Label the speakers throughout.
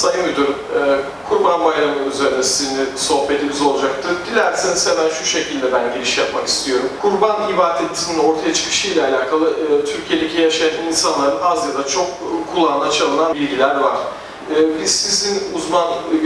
Speaker 1: Sayın Müdürüm, e, Kurban Bayramı üzerine sizinle sohbetimiz olacaktır. Dilerseniz hemen şu şekilde ben giriş yapmak istiyorum. Kurban ibadetinin ortaya çıkışıyla alakalı e, Türkiye'deki yaşayan insanların az ya da çok e, kulağına çalınan bilgiler var. E, Biz sizin uzman e,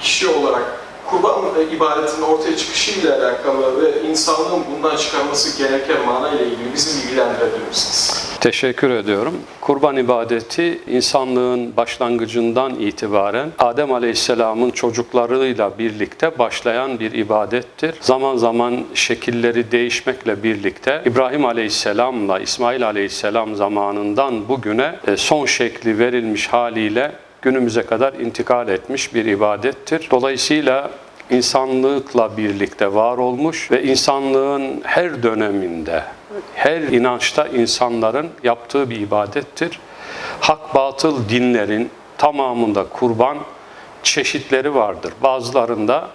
Speaker 1: kişi olarak kurban ibadetinin ortaya çıkışıyla alakalı ve insanlığın bundan çıkarması gereken mana ile ilgili bizi bilgilendirebilir misiniz?
Speaker 2: Teşekkür ediyorum. Kurban ibadeti insanlığın başlangıcından itibaren Adem Aleyhisselam'ın çocuklarıyla birlikte başlayan bir ibadettir. Zaman zaman şekilleri değişmekle birlikte İbrahim Aleyhisselam'la İsmail Aleyhisselam zamanından bugüne e, son şekli verilmiş haliyle günümüze kadar intikal etmiş bir ibadettir. Dolayısıyla insanlıkla birlikte var olmuş ve insanlığın her döneminde, her inançta insanların yaptığı bir ibadettir. Hak batıl dinlerin tamamında kurban çeşitleri vardır. Bazılarında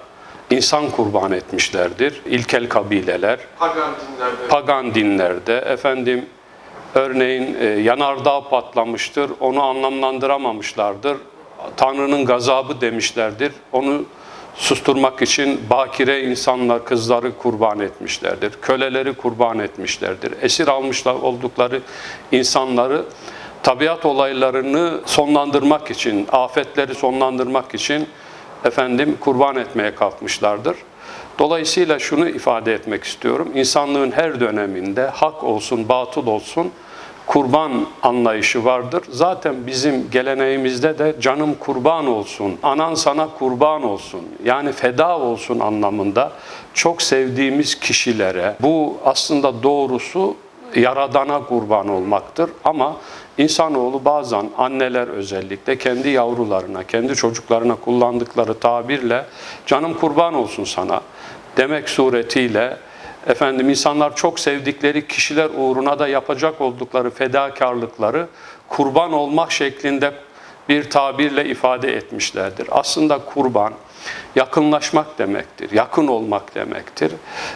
Speaker 2: insan kurban etmişlerdir. İlkel kabileler,
Speaker 1: Pagan dinlerde
Speaker 2: pagan dinlerde efendim örneğin e, yanardağ patlamıştır onu anlamlandıramamışlardır. Tanrı'nın gazabı demişlerdir. Onu susturmak için bakire insanlar kızları kurban etmişlerdir köleleri kurban etmişlerdir. Esir almışlar oldukları insanları tabiat olaylarını sonlandırmak için afetleri sonlandırmak için efendim kurban etmeye kalkmışlardır. Dolayısıyla şunu ifade etmek istiyorum. İnsanlığın her döneminde hak olsun, batıl olsun kurban anlayışı vardır. Zaten bizim geleneğimizde de canım kurban olsun, anan sana kurban olsun, yani feda olsun anlamında çok sevdiğimiz kişilere bu aslında doğrusu Yaradana kurban olmaktır ama insanoğlu bazen anneler özellikle kendi yavrularına, kendi çocuklarına kullandıkları tabirle canım kurban olsun sana demek suretiyle efendim insanlar çok sevdikleri kişiler uğruna da yapacak oldukları fedakarlıkları kurban olmak şeklinde bir tabirle ifade etmişlerdir. Aslında kurban yakınlaşmak demektir, yakın olmak demektir.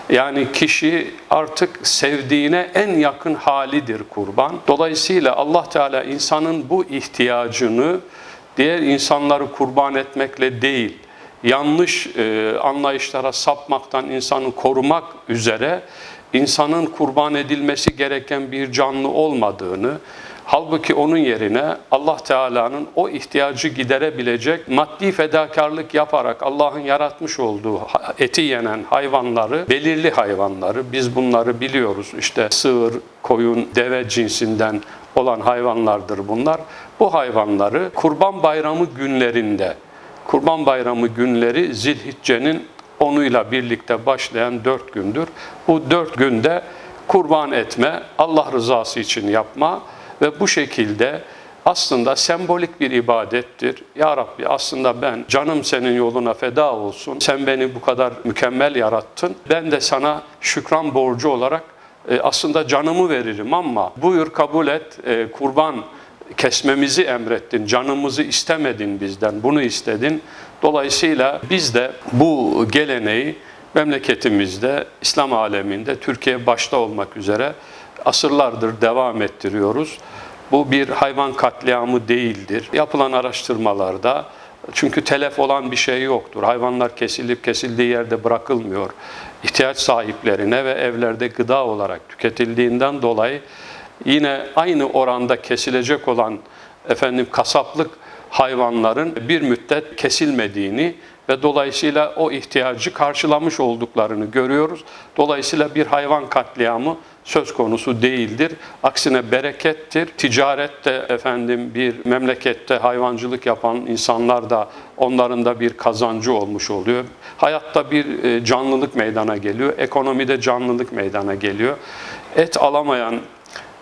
Speaker 2: Yani kişi artık sevdiğine en yakın halidir kurban. Dolayısıyla Allah Teala insanın bu ihtiyacını diğer insanları kurban etmekle değil, yanlış e, anlayışlara sapmaktan insanı korumak üzere insanın kurban edilmesi gereken bir canlı olmadığını, halbuki onun yerine Allah Teala'nın o ihtiyacı giderebilecek maddi fedakarlık yaparak Allah'ın yaratmış olduğu eti yenen hayvanları, belirli hayvanları biz bunları biliyoruz. İşte sığır, koyun, deve cinsinden olan hayvanlardır bunlar. Bu hayvanları Kurban Bayramı günlerinde Kurban Bayramı günleri Zilhicce'nin onuyla birlikte başlayan dört gündür. Bu dört günde kurban etme, Allah rızası için yapma ve bu şekilde aslında sembolik bir ibadettir. Ya Rabbi aslında ben canım senin yoluna feda olsun. Sen beni bu kadar mükemmel yarattın. Ben de sana şükran borcu olarak e, aslında canımı veririm ama buyur kabul et e, kurban kesmemizi emrettin, canımızı istemedin bizden, bunu istedin. Dolayısıyla biz de bu geleneği memleketimizde, İslam aleminde, Türkiye başta olmak üzere asırlardır devam ettiriyoruz. Bu bir hayvan katliamı değildir. Yapılan araştırmalarda çünkü telef olan bir şey yoktur. Hayvanlar kesilip kesildiği yerde bırakılmıyor. İhtiyaç sahiplerine ve evlerde gıda olarak tüketildiğinden dolayı yine aynı oranda kesilecek olan efendim kasaplık hayvanların bir müddet kesilmediğini ve dolayısıyla o ihtiyacı karşılamış olduklarını görüyoruz. Dolayısıyla bir hayvan katliamı söz konusu değildir. Aksine berekettir. Ticarette efendim bir memlekette hayvancılık yapan insanlar da onların da bir kazancı olmuş oluyor. Hayatta bir e, canlılık meydana geliyor. Ekonomide canlılık meydana geliyor. Et alamayan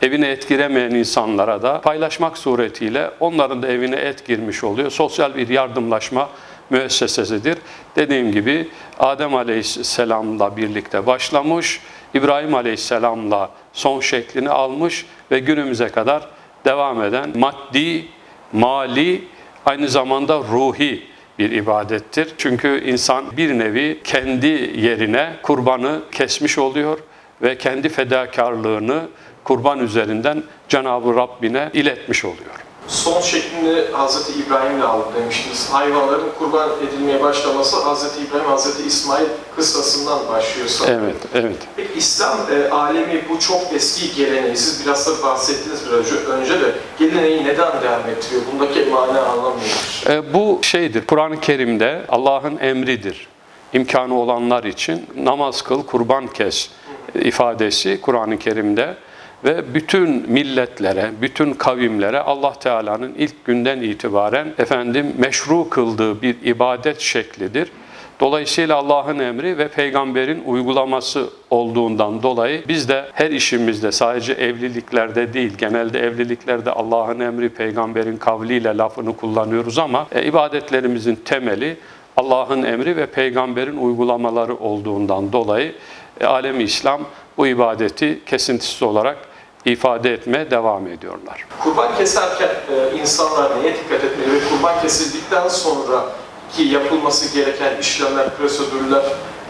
Speaker 2: evine et giremeyen insanlara da paylaşmak suretiyle onların da evine et girmiş oluyor. Sosyal bir yardımlaşma müessesesidir. Dediğim gibi Adem Aleyhisselam'la birlikte başlamış, İbrahim Aleyhisselam'la son şeklini almış ve günümüze kadar devam eden maddi, mali, aynı zamanda ruhi bir ibadettir. Çünkü insan bir nevi kendi yerine kurbanı kesmiş oluyor ve kendi fedakarlığını kurban üzerinden Cenab-ı Rabbine iletmiş oluyor.
Speaker 1: Son şeklini Hz. İbrahim'le aldı demiştiniz. Hayvanların kurban edilmeye başlaması Hz. İbrahim, Hz. İsmail kıssasından başlıyor sanırım.
Speaker 2: Evet, evet.
Speaker 1: Peki İslam e, alemi bu çok eski geleneği, siz biraz da bahsettiniz biraz önce, de geleneği neden devam ettiriyor? Bundaki mana anlam nedir?
Speaker 2: E, bu şeydir, Kur'an-ı Kerim'de Allah'ın emridir. İmkanı olanlar için namaz kıl, kurban kes ifadesi Kur'an-ı Kerim'de ve bütün milletlere, bütün kavimlere Allah Teala'nın ilk günden itibaren efendim meşru kıldığı bir ibadet şeklidir. Dolayısıyla Allah'ın emri ve peygamberin uygulaması olduğundan dolayı biz de her işimizde sadece evliliklerde değil, genelde evliliklerde Allah'ın emri, peygamberin kavliyle lafını kullanıyoruz ama e, ibadetlerimizin temeli Allah'ın emri ve peygamberin uygulamaları olduğundan dolayı e, alemi İslam bu ibadeti kesintisiz olarak ifade etmeye devam ediyorlar.
Speaker 1: Kurban keserken e, insanlar neye dikkat etmeli ve kurban kesildikten sonra ki yapılması gereken işlemler, prosedürler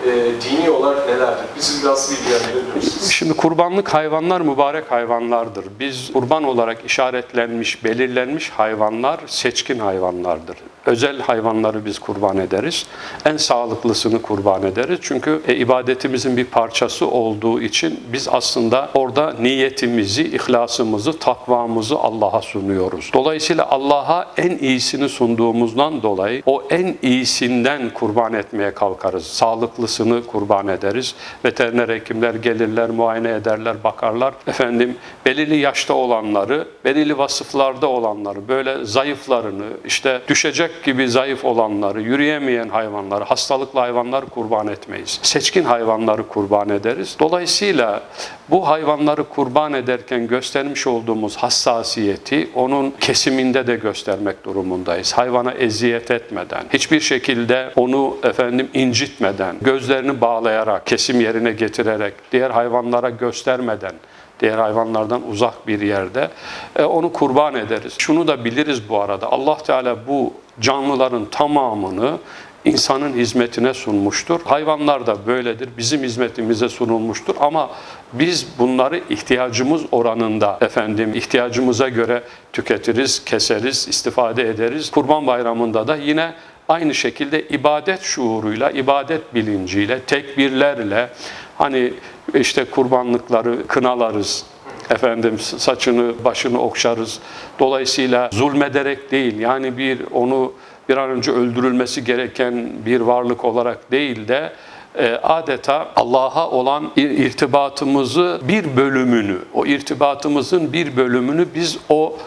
Speaker 1: e, dini olarak nelerdir? Bizi biraz bilgilendirebilir misiniz?
Speaker 2: Şimdi kurbanlık hayvanlar mübarek hayvanlardır. Biz kurban olarak işaretlenmiş, belirlenmiş hayvanlar seçkin hayvanlardır. Özel hayvanları biz kurban ederiz. En sağlıklısını kurban ederiz. Çünkü e, ibadetimizin bir parçası olduğu için biz aslında orada niyetimizi, ihlasımızı, takvamızı Allah'a sunuyoruz. Dolayısıyla Allah'a en iyisini sunduğumuzdan dolayı o en iyisinden kurban etmeye kalkarız. Sağlıklısını kurban ederiz. Veteriner hekimler gelirler, muayene ederler, bakarlar. Efendim belirli yaşta olanları, belirli vasıflarda olanları, böyle zayıflarını, işte düşecek gibi zayıf olanları, yürüyemeyen hayvanları, hastalıklı hayvanları kurban etmeyiz. Seçkin hayvanları kurban ederiz. Dolayısıyla bu hayvanları kurban ederken göstermiş olduğumuz hassasiyeti onun kesiminde de göstermek durumundayız. Hayvana eziyet etmeden, hiçbir şekilde onu efendim incitmeden, gözlerini bağlayarak, kesim yerine getirerek, diğer hayvanlara göstermeden, diğer hayvanlardan uzak bir yerde e, onu kurban ederiz. Şunu da biliriz bu arada. Allah Teala bu canlıların tamamını insanın hizmetine sunmuştur. Hayvanlar da böyledir. Bizim hizmetimize sunulmuştur ama biz bunları ihtiyacımız oranında efendim ihtiyacımıza göre tüketiriz, keseriz, istifade ederiz. Kurban Bayramı'nda da yine aynı şekilde ibadet şuuruyla, ibadet bilinciyle, tekbirlerle hani işte kurbanlıkları kınalarız, efendim saçını başını okşarız. Dolayısıyla zulmederek değil yani bir onu bir an önce öldürülmesi gereken bir varlık olarak değil de e, adeta Allah'a olan ir- irtibatımızı bir bölümünü, o irtibatımızın bir bölümünü biz o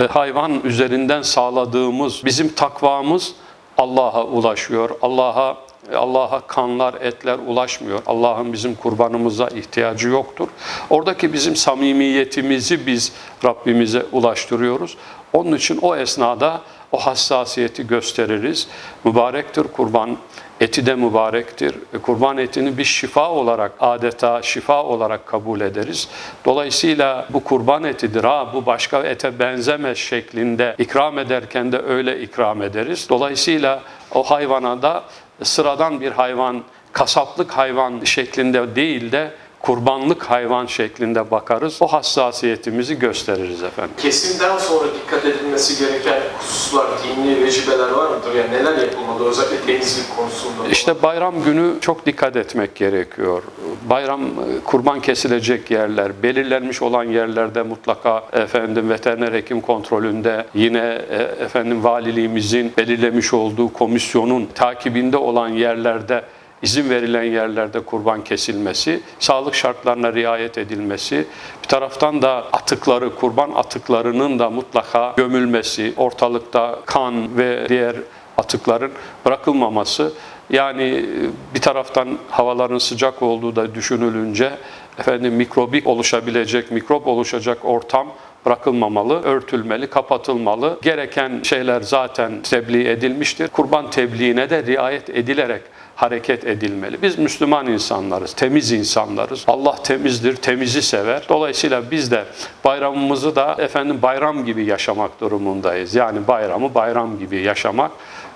Speaker 2: e, hayvan üzerinden sağladığımız bizim takvamız Allah'a ulaşıyor. Allah'a Allah'a kanlar, etler ulaşmıyor. Allah'ın bizim kurbanımıza ihtiyacı yoktur. Oradaki bizim samimiyetimizi biz Rabbimize ulaştırıyoruz. Onun için o esnada o hassasiyeti gösteririz. Mübarektir kurban, eti de mübarektir. E, Kurban etini bir şifa olarak, adeta şifa olarak kabul ederiz. Dolayısıyla bu kurban etidir, ha bu başka ete benzemez şeklinde ikram ederken de öyle ikram ederiz. Dolayısıyla o hayvana da sıradan bir hayvan, kasaplık hayvan şeklinde değil de kurbanlık hayvan şeklinde bakarız. O hassasiyetimizi gösteririz efendim.
Speaker 1: Kesimden sonra dikkat edilmesi gereken hususlar, dini vecibeler var mıdır? Yani neler yapılmalı özellikle denizlik konusunda?
Speaker 2: İşte bayram günü çok dikkat etmek gerekiyor. Bayram e, kurban kesilecek yerler, belirlenmiş olan yerlerde mutlaka efendim veteriner hekim kontrolünde yine e, efendim valiliğimizin belirlemiş olduğu komisyonun takibinde olan yerlerde izin verilen yerlerde kurban kesilmesi, sağlık şartlarına riayet edilmesi, bir taraftan da atıkları, kurban atıklarının da mutlaka gömülmesi, ortalıkta kan ve diğer atıkların bırakılmaması, yani bir taraftan havaların sıcak olduğu da düşünülünce efendim mikrobik oluşabilecek, mikrop oluşacak ortam bırakılmamalı, örtülmeli, kapatılmalı. Gereken şeyler zaten tebliğ edilmiştir. Kurban tebliğine de riayet edilerek hareket edilmeli. Biz Müslüman insanlarız, temiz insanlarız. Allah temizdir, temizi sever. Dolayısıyla biz de bayramımızı da efendim bayram gibi yaşamak durumundayız. Yani bayramı bayram gibi yaşamak,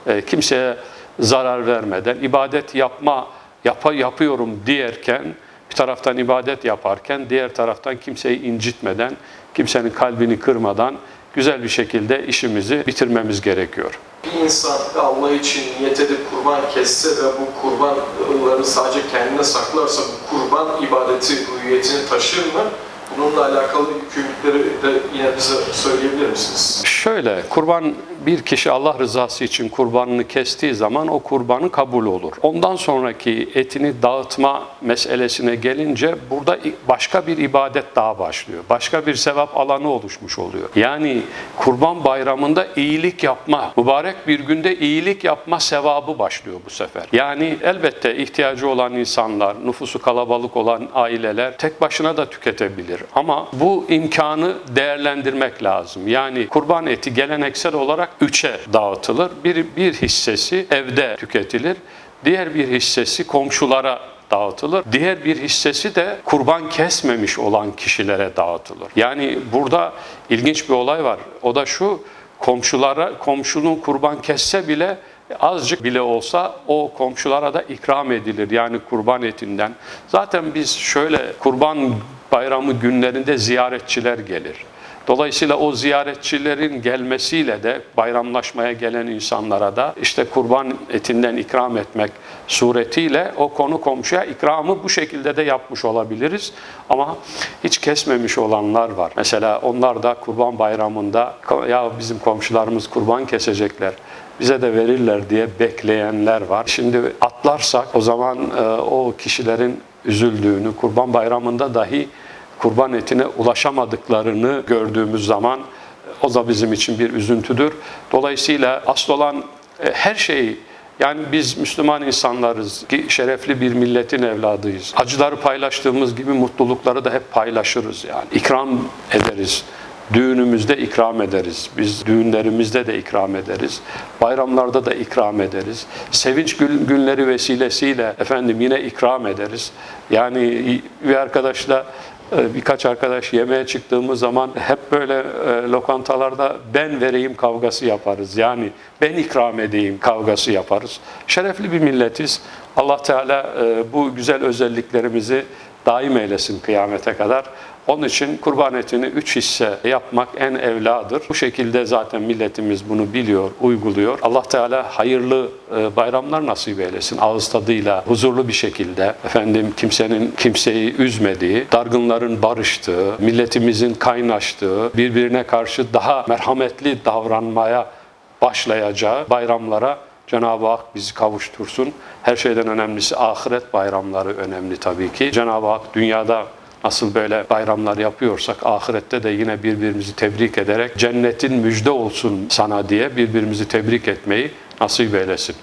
Speaker 2: e, kimseye zarar vermeden, ibadet yapma yapa, yapıyorum diyerken bir taraftan ibadet yaparken diğer taraftan kimseyi incitmeden, kimsenin kalbini kırmadan güzel bir şekilde işimizi bitirmemiz gerekiyor.
Speaker 1: Bir insan Allah için niyet edip kurban kesse ve bu kurbanları sadece kendine saklarsa bu kurban ibadeti hüviyetini taşır mı? Bununla alakalı yükümlülükleri de yine bize söyleyebilir misiniz?
Speaker 2: Şöyle, kurban bir kişi Allah rızası için kurbanını kestiği zaman o kurbanı kabul olur. Ondan sonraki etini dağıtma meselesine gelince burada başka bir ibadet daha başlıyor. Başka bir sevap alanı oluşmuş oluyor. Yani kurban bayramında iyilik yapma, mübarek bir günde iyilik yapma sevabı başlıyor bu sefer. Yani elbette ihtiyacı olan insanlar, nüfusu kalabalık olan aileler tek başına da tüketebilir. Ama bu imkanı değerlendirmek lazım. Yani kurban eti geleneksel olarak üçe dağıtılır. Bir, bir hissesi evde tüketilir. Diğer bir hissesi komşulara dağıtılır. Diğer bir hissesi de kurban kesmemiş olan kişilere dağıtılır. Yani burada ilginç bir olay var. O da şu, komşulara, komşunun kurban kesse bile azıcık bile olsa o komşulara da ikram edilir. Yani kurban etinden. Zaten biz şöyle kurban bayramı günlerinde ziyaretçiler gelir. Dolayısıyla o ziyaretçilerin gelmesiyle de bayramlaşmaya gelen insanlara da işte kurban etinden ikram etmek suretiyle o konu komşuya ikramı bu şekilde de yapmış olabiliriz. Ama hiç kesmemiş olanlar var. Mesela onlar da kurban bayramında ya bizim komşularımız kurban kesecekler bize de verirler diye bekleyenler var. Şimdi atlarsak o zaman e, o kişilerin üzüldüğünü, kurban bayramında dahi kurban etine ulaşamadıklarını gördüğümüz zaman o da bizim için bir üzüntüdür. Dolayısıyla asıl olan e, her şeyi yani biz Müslüman insanlarız ki şerefli bir milletin evladıyız. Acıları paylaştığımız gibi mutlulukları da hep paylaşırız yani. İkram ederiz. Düğünümüzde ikram ederiz. Biz düğünlerimizde de ikram ederiz. Bayramlarda da ikram ederiz. Sevinç gün- günleri vesilesiyle efendim yine ikram ederiz. Yani bir arkadaşla e, birkaç arkadaş yemeğe çıktığımız zaman hep böyle e, lokantalarda ben vereyim kavgası yaparız. Yani ben ikram edeyim kavgası yaparız. Şerefli bir milletiz. Allah Teala e, bu güzel özelliklerimizi daim eylesin kıyamete kadar. Onun için kurban etini üç hisse yapmak en evladır. Bu şekilde zaten milletimiz bunu biliyor, uyguluyor. Allah Teala hayırlı e, bayramlar nasip eylesin. Ağız tadıyla, huzurlu bir şekilde, efendim kimsenin kimseyi üzmediği, dargınların barıştığı, milletimizin kaynaştığı, birbirine karşı daha merhametli davranmaya başlayacağı bayramlara Cenab-ı Hak bizi kavuştursun. Her şeyden önemlisi ahiret bayramları önemli tabii ki. Cenab-ı Hak dünyada nasıl böyle bayramlar yapıyorsak ahirette de yine birbirimizi tebrik ederek cennetin müjde olsun sana diye birbirimizi tebrik etmeyi nasip eylesin.